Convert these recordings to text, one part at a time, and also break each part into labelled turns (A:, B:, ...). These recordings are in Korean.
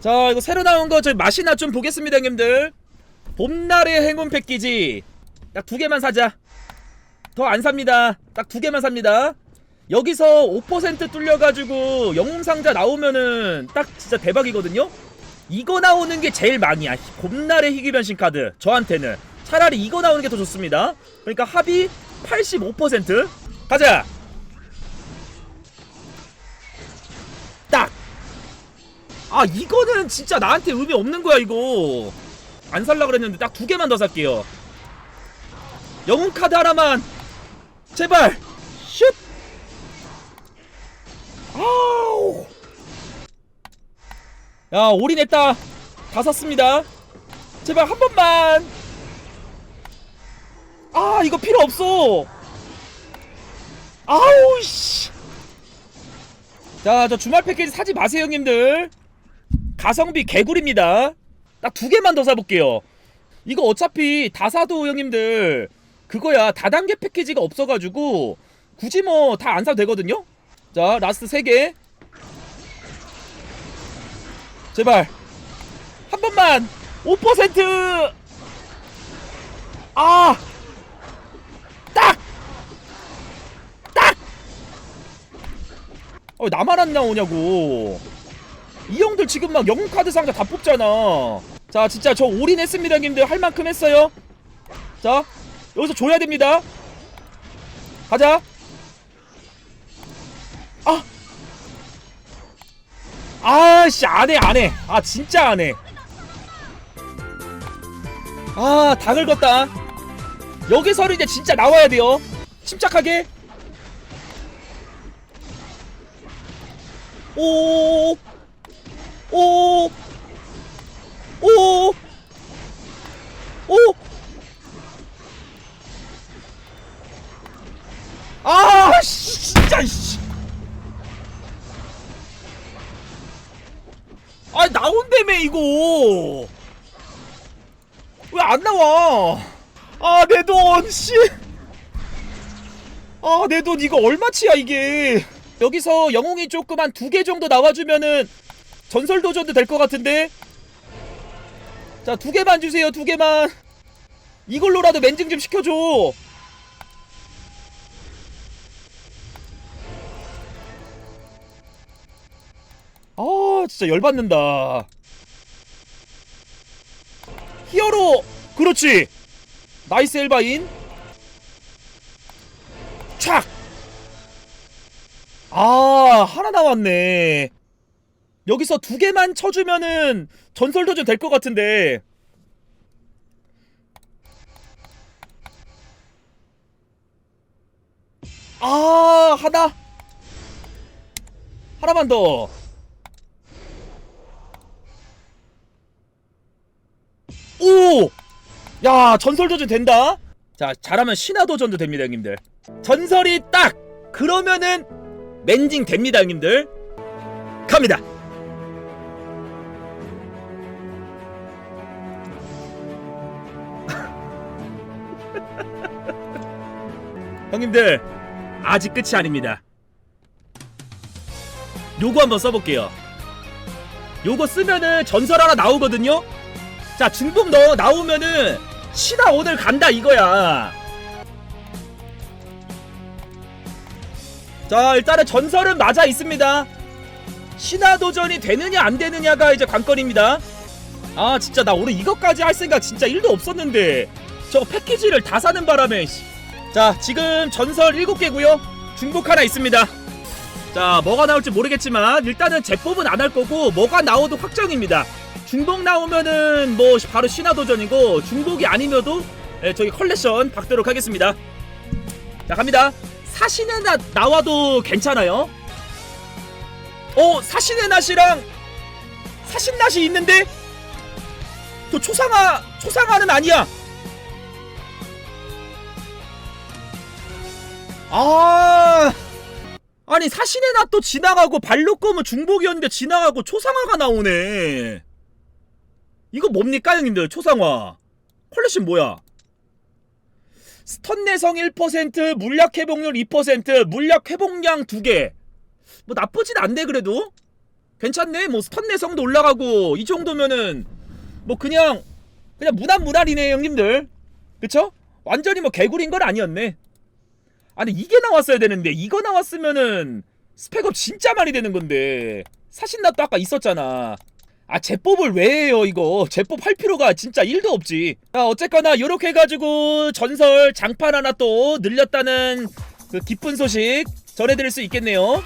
A: 자 이거 새로 나온 거 저희 맛이나 좀 보겠습니다 형님들. 봄날의 행운 패키지. 딱 두 개만 사자. 더 안 삽니다. 딱 두 개만 삽니다. 여기서 5% 뚫려가지고 영웅상자 나오면은 딱 진짜 대박이거든요? 이거 나오는 게 제일 망이야. 봄날의 희귀변신 카드 저한테는. 차라리 이거 나오는 게 더 좋습니다. 그러니까 합이 85% 가자 아 이거는 진짜 나한테 의미 없는 거야 이거. 안 살라 그랬는데 딱 두 개만 더 살게요. 영웅 카드 하나만. 제발. 슛. 아우. 야 올인했다. 다 샀습니다. 제발 한 번만. 아 이거 필요 없어. 아우 씨. 자, 저 주말 패키지 사지 마세요, 형님들. 가성비 개구리입니다. 딱 두 개만 더 사볼게요. 이거 어차피 다 사도 형님들 그거야 다단계 패키지가 없어가지고 굳이 뭐 다 안 사도 되거든요. 자, 라스트 세 개. 제발 한 번만 5%. 아, 딱, 딱. 어, 나만 안 나오냐고. 이 형들 지금 막 영웅 카드 상자 다 뽑잖아. 자, 진짜 저 올인했습니다, 형님들. 할 만큼 했어요. 자, 여기서 줘야 됩니다. 가자. 아. 아씨, 안 해, 안 해. 아, 진짜 안 해. 아, 다 긁었다. 여기서는 이제 진짜 나와야 돼요. 침착하게. 오, 오, 오, 오. 아, 씨, 진짜, 씨. 아, 나온다며, 이거. 왜 안 나와? 아, 내 돈, 씨. 아, 내 돈 이거 얼마치야, 이게. 여기서 영웅이 조금 한 두 개 정도 나와주면은 전설 도전도 될 것 같은데. 자, 두 개만 주세요, 두 개만. 이걸로라도 맨징 좀 시켜줘. 아, 진짜 열받는다. 히어로! 그렇지! 나이스 엘바인. 촥! 아, 하나 나왔네. 여기서 두 개만 쳐주면은 전설 도전 될 것 같은데. 아, 하나. 하나만 더. 오! 야, 전설 도전 된다. 자, 잘하면 신화 도전도 됩니다, 형님들. 전설이 딱 그러면은 맨징 됩니다, 형님들. 갑니다. 형님들, 아직 끝이 아닙니다. 요거 한번 써볼게요. 요거 쓰면은 전설 하나 나오거든요? 자, 중복 넣어 나오면은 신화 오늘 간다 이거야. 자, 일단은 전설은 맞아 있습니다. 신화 도전이 되느냐 안 되느냐가 이제 관건입니다. 아, 진짜 나 오늘 이것까지 할 생각 진짜 1도 없었는데 저 패키지를 다 사는 바람에 씨. 자, 지금 전설 7개고요. 중복 하나 있습니다. 자, 뭐가 나올지 모르겠지만 일단은 제법은 안 할 거고 뭐가 나오도 확정입니다. 중복 나오면은 뭐 바로 신화 도전이고 중복이 아니면도 예, 저기 컬렉션 받도록 하겠습니다. 자, 갑니다. 사신의 낫 나와도 괜찮아요. 어, 사신의 낫이랑 사신 낫이 있는데 또 초상화 초상화는 아니야. 아. 아니 사신의 낫도 지나가고 발록검은 중복이었는데 지나가고 초상화가 나오네. 이거 뭡니까 형님들 초상화 컬렉션 뭐야? 스턴 내성 1%, 물약 회복률 2%, 물약 회복량 2개. 뭐 나쁘진 않네 그래도. 괜찮네 뭐 스턴 내성도 올라가고 이 정도면은 뭐 그냥 그냥 무난 무난이네 형님들 그쵸? 완전히 뭐 개구리인 건 아니었네 아니 이게 나왔어야 되는데 이거 나왔으면은 스펙업 진짜 많이 되는 건데 사신나도 아까 있었잖아. 아 제법을 왜 해요 이거? 제법 할 필요가 진짜 1도 없지. 자 어쨌거나 요렇게 해가지고 전설 장판 하나 또 늘렸다는 그 기쁜 소식 전해드릴 수 있겠네요.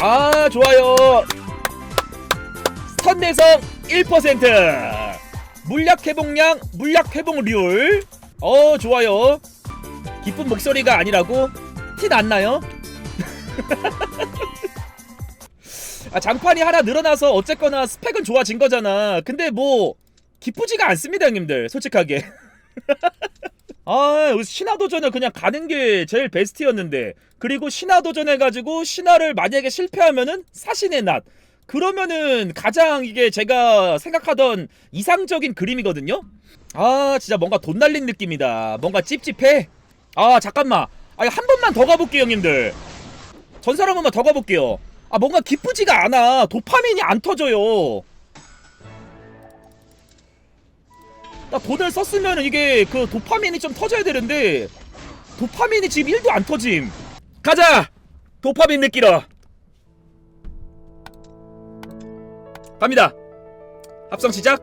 A: 아 좋아요. 스턴 내성 1% 물약 회복량 물약 회복 률. 어 좋아요. 기쁜 목소리가 아니라고 티 났나요? 아 장판이 하나 늘어나서 어쨌거나 스펙은 좋아진 거잖아. 근데 뭐 기쁘지가 않습니다 형님들 솔직하게. 아 신화도전을 그냥 가는 게 제일 베스트였는데. 그리고 신화도전 해가지고 신화를 만약에 실패하면은 사신의 낫. 그러면은 가장 이게 제가 생각하던 이상적인 그림이거든요? 아 진짜 뭔가 돈 날린 느낌이다. 뭔가 찝찝해? 아 잠깐만 아한 번만 더 가볼게요 형님들. 전설 한 번만 더 가볼게요. 아 뭔가 기쁘지가 않아. 도파민이 안 터져요. 나 돈을 썼으면 이게 그 도파민이 좀 터져야 되는데 도파민이 지금 1도 안 터짐. 가자! 도파민 느끼러. 갑니다. 합성 시작.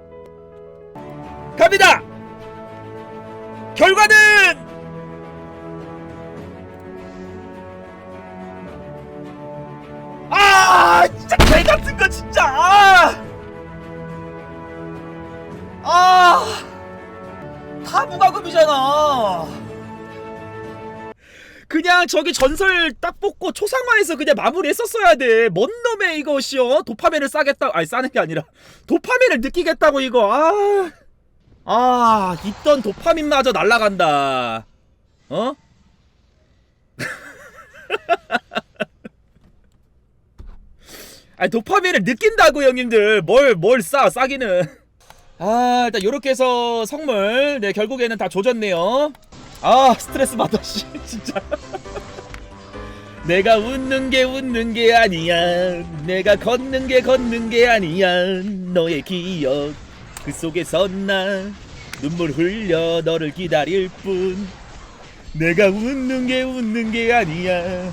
A: 갑니다! 결과는 거 진짜 아, 아 타부가금이잖아 그냥 저기 전설 딱 뽑고 초상화에서 그냥 마무리했었어야 돼. 뭔 놈의 이것이요? 도파민을 싸겠다. 아니 싸는 게 아니라 도파민을 느끼겠다고 이거. 아, 아 있던 도파민마저 날라간다. 어? 아니 도파민을 느낀다고 형님들. 뭘 뭘 싸 싸기는. 아 일단 요렇게 해서 성물 네 결국에는 다 조졌네요. 아 스트레스 받아 씨 진짜. 내가 웃는 게 웃는 게 아니야 내가 걷는 게 걷는 게 아니야 너의 기억 그 속에서 나 눈물 흘려 너를 기다릴 뿐 내가 웃는 게 웃는 게 아니야